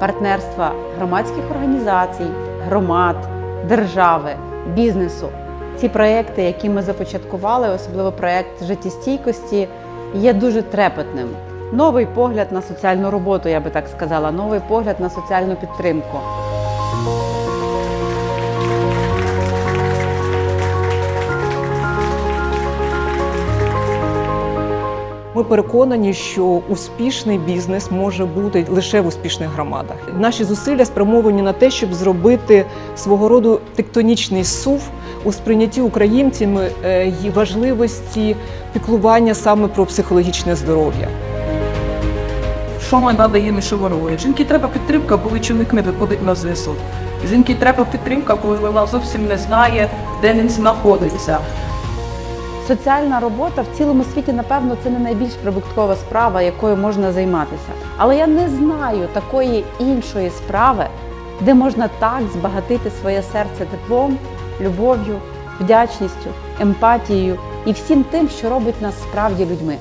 партнерства громадських організацій, громад, держави, бізнесу. Ці проекти, які ми започаткували, особливо проект життєстійкості, є дуже трепетним. Новий погляд на соціальну роботу, я би так сказала, новий погляд на соціальну підтримку. Ми переконані, що успішний бізнес може бути лише в успішних громадах. Наші зусилля спрямовані на те, щоб зробити свого роду тектонічний сув у сприйнятті українцями е, важливості піклування саме про психологічне здоров'я. Що ми надаємо що? Жінки треба підтримка, коли чоловік не виходить на ЗСУ. Жінки треба підтримка, коли вона зовсім не знає, де він знаходиться. Соціальна робота в цілому світі, напевно, це не найбільш прибуткова справа, якою можна займатися. Але я не знаю такої іншої справи, де можна так збагатити своє серце теплом, любов'ю, вдячністю, емпатією і всім тим, що робить нас справді людьми.